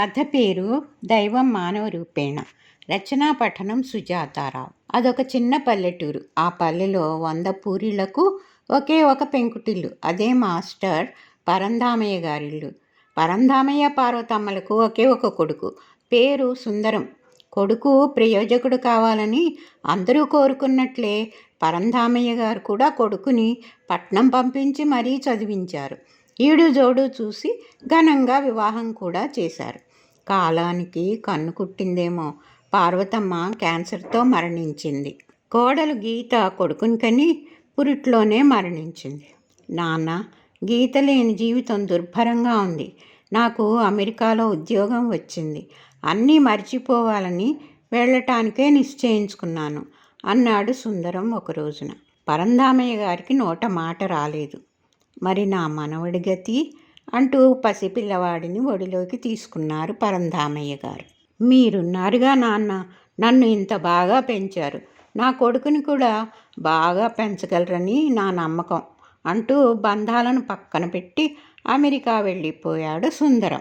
కథ పేరు దైవం మానవ రూపేణ. రచనా పఠనం సుజాతారావు. అదొక చిన్న పల్లెటూరు. ఆ పల్లెలో వంద పూరీలకు ఒకే ఒక పెంకుటిల్లు. అదే మాస్టర్ పరంధామయ్య గారిల్లు. పరంధామయ్య పార్వతమ్మలకు ఒకే ఒక కొడుకు. పేరు సుందరం. కొడుకు ప్రయోజకుడు కావాలని అందరూ కోరుకున్నట్లే పరంధామయ్య గారు కూడా కొడుకుని పట్నం పంపించి మరీ చదివించారు. ఈడు జోడు చూసి ఘనంగా వివాహం కూడా చేశారు. కాలానికి కన్ను కుట్టిందేమో. పార్వతమ్మ క్యాన్సర్తో మరణించింది. కోడలు గీత కొడుకుని కని పురిట్లోనే మరణించింది. నాన్న గీత లేని జీవితం దుర్భరంగా ఉంది. నాకు అమెరికాలో ఉద్యోగం వచ్చింది. అన్నీ మర్చిపోవాలని వెళ్ళటానికే నిశ్చయించుకున్నాను అన్నాడు సుందరం ఒక రోజున. పరంధామయ్య గారికి నోట మాట రాలేదు. మరి నా మనవడి గతి? అంటూ పసిపిల్లవాడిని ఒడిలోకి తీసుకున్నారు పరంధామయ్య గారు. మీరున్నారుగా నాన్న నన్ను ఇంత బాగా పెంచారు. నా కొడుకుని కూడా బాగా పెంచగలరని నా నమ్మకం అంటూ బంధాలను పక్కన పెట్టి అమెరికా వెళ్ళిపోయాడు సుందరం.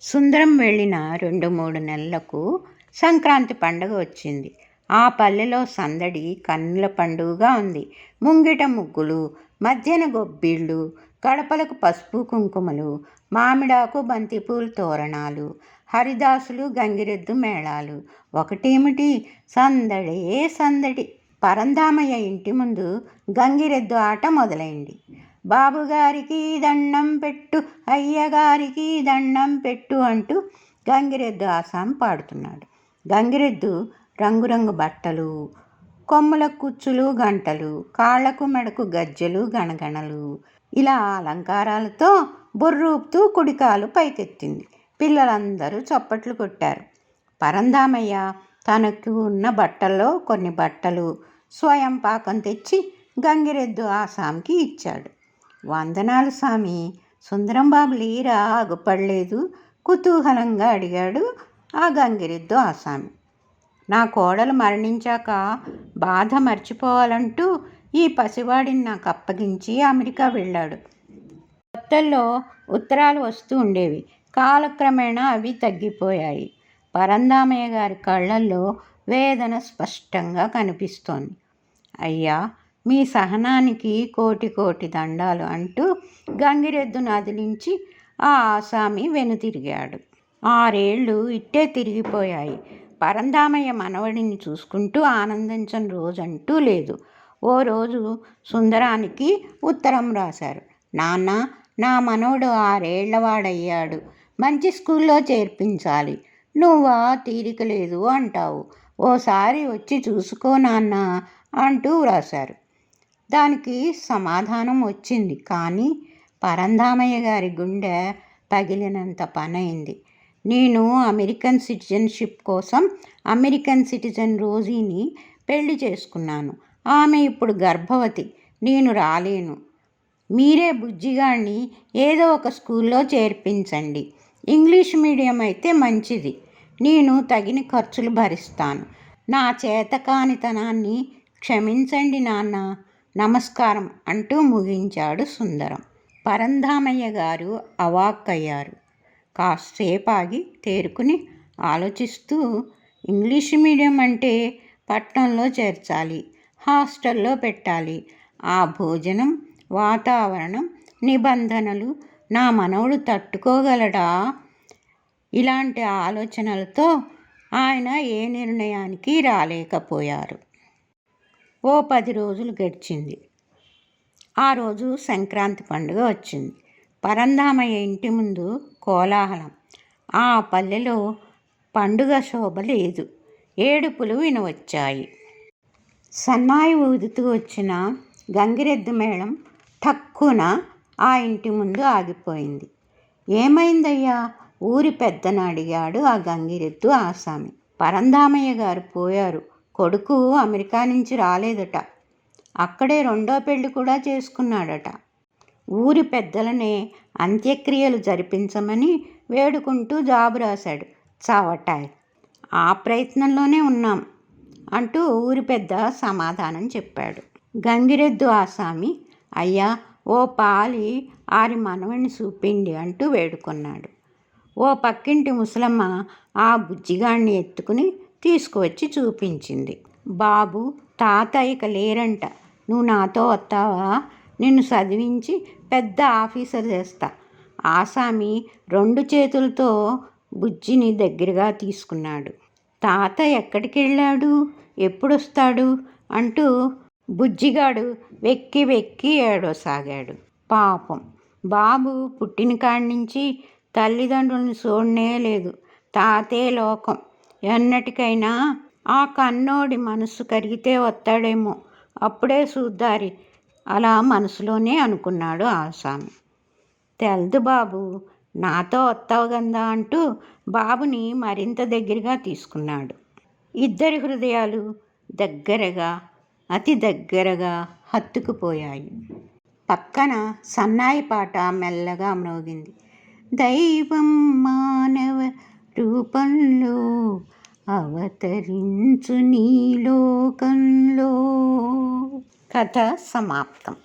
సుందరం వెళ్ళిన రెండు మూడు నెలలకు సంక్రాంతి పండుగ వచ్చింది. ఆ పల్లెలో సందడి కన్నుల పండుగగా ఉంది. ముంగిట ముగ్గులు మధ్యన గొబ్బిళ్ళు గడపలకు పసుపు కుంకుమలు మామిడాకు బంతిపూలు తోరణాలు హరిదాసులు గంగిరెద్దు మేళాలు. ఒకటేమిటి? సందడే సందడి. పరంధామయ్య ఇంటి ముందు గంగిరెద్దు ఆట మొదలైంది. బాబుగారికి దండం పెట్టు అయ్యగారికి దండం పెట్టు అంటూ గంగిరెద్దు ఆసాం పాడుతున్నాడు. గంగిరెద్దు రంగురంగు బట్టలు కొమ్ముల కుచ్చులు గంటలు కాళ్ళకు మెడకు గజ్జెలు గణగణలు. ఇలా అలంకారాలతో బొర్రూపుతూ కుడికాలు పైకెత్తింది. పిల్లలందరూ చప్పట్లు కొట్టారు. పరంధామయ్య తనకు ఉన్న బట్టల్లో కొన్ని బట్టలు స్వయం పాకం తెచ్చి గంగిరెద్దు ఆ సామికి ఇచ్చాడు. వందనాలు స్వామి సుందరం బాబు లీరా ఆగుపడలేదు కుతూహలంగా అడిగాడు ఆ గంగిరెద్దు ఆసామి. నా కోడలు మరణించాక బాధ మర్చిపోవాలంటూ ఈ పసివాడిని నాకు అప్పగించి అమెరికా వెళ్ళాడు. కొత్తల్లో ఉత్తరాలు వస్తూ ఉండేవి. కాలక్రమేణా అవి తగ్గిపోయాయి. పరందామయ్య గారి కళ్ళల్లో వేదన స్పష్టంగా కనిపిస్తోంది. అయ్యా మీ సహనానికి కోటి కోటి దండాలు అంటూ గంగిరెద్దును అదిలించి ఆ ఆసామి వెనుతిరిగాడు. ఆరేళ్ళు ఇట్టే తిరిగిపోయాయి. పరందామయ్య మనవడిని చూసుకుంటూ ఆనందించని రోజంటూ లేదు. ఓ రోజు సుందరానికి ఉత్తరం రాశారు. నాన్న నా మనవడు ఆరేళ్ళవాడయ్యాడు మంచి స్కూల్లో చేర్పించాలి. నువ్వా తీరిక లేదు అంటావు. ఓసారి వచ్చి చూసుకో నాన్న అంటూ వ్రాశారు. దానికి సమాధానం వచ్చింది. కానీ పరంధామయ్య గారి గుండె పగిలినంత పనైంది. నేను అమెరికన్ సిటిజన్షిప్ కోసం అమెరికన్ సిటిజన్ రోజీని పెళ్ళి చేసుకున్నాను. ఆమె ఇప్పుడు గర్భవతి నేను రాలేను. మీరే బుజ్జిగాడిని ఏదో ఒక స్కూల్లో చేర్పించండి. ఇంగ్లీష్ మీడియం అయితే మంచిది. నేను తగిన ఖర్చులు భరిస్తాను. నా చేతకానితనాన్ని క్షమించండి నాన్న. నమస్కారం అంటూ ముగించాడు సుందరం. పరంధామయ్య గారు అవాక్కయ్యారు. కాసేపు ఆగి తేరుకుని ఆలోచిస్తూ ఇంగ్లీష్ మీడియం అంటే పట్టణంలో చేర్చాలి. హాస్టల్లో పెట్టాలి. ఆ భోజనం వాతావరణం నిబంధనలు నా మనవడు తట్టుకోగలడా? ఇలాంటి ఆలోచనలతో ఆయన ఏ నిర్ణయానికి రాలేకపోయారు. ఓ పది రోజులు గడిచింది. ఆ రోజు సంక్రాంతి పండుగ వచ్చింది. పరంధామయ్య ఇంటి ముందు కోలాహలం. ఆ పల్లెలో పండుగ శోభ లేదు. ఏడుపులు వినవచ్చాయి. సన్నాయి ఊదుతూ వచ్చిన గంగిరెద్దు మేళం తక్కువన ఆ ఇంటి ముందు ఆగిపోయింది. ఏమైందయ్యా? ఊరి పెద్దను అడిగాడు ఆ గంగిరెద్దు ఆసామి. పరంధామయ్య గారు పోయారు. కొడుకు అమెరికా నుంచి రాలేదట. అక్కడే రెండో పెళ్ళి కూడా చేసుకున్నాడట. ఊరి పెద్దలనే అంత్యక్రియలు జరిపించమని వేడుకుంటూ జాబు రాశాడు. చావటాయ్. ఆ ప్రయత్నంలోనే ఉన్నాం. అంటూ ఊరి పెద్ద సమాధానం చెప్పాడు. గంగిరెద్దు ఆసామి అయ్యా ఓ పాలి ఆరి మనవణ్ణి చూపిండి అంటూ వేడుకున్నాడు. ఓ పక్కింటి ముసలమ్మ ఆ బుజ్జిగాణ్ణి ఎత్తుకుని తీసుకువచ్చి చూపించింది. బాబు తాత ఇక లేరంట. నువ్వు నాతో వస్తావా? నిన్ను చదివించి పెద్ద ఆఫీసర్ చేస్తా. ఆసామి రెండు చేతులతో బుజ్జిని దగ్గరగా తీసుకున్నాడు. తాత ఎక్కడికి వెళ్ళాడు ఎప్పుడొస్తాడు? అంటూ బుజ్జిగాడు వెక్కి వెక్కి ఏడవసాగాడు. పాపం. బాబు పుట్టిన కాడి నుంచి తల్లిదండ్రులను చూడనే లేదు. తాతే లోకం. ఎన్నటికైనా ఆ కన్నోడి మనసు కరిగితే వస్తాడేమో. అప్పుడే చూద్దారి అలా మనసులోనే అనుకున్నాడు ఆసామి. తెల్దు బాబు నాతో వస్తావు కదా అంటూ బాబుని మరింత దగ్గరగా తీసుకున్నాడు. ఇద్దరి హృదయాలు దగ్గరగా అతి దగ్గరగా హత్తుకుపోయాయి. పక్కన సన్నాయి పాట మెల్లగా మ్రోగింది. దైవం మానవ రూపంలో అవతరించు నీ లోకంలో. కథ సమాప్తం.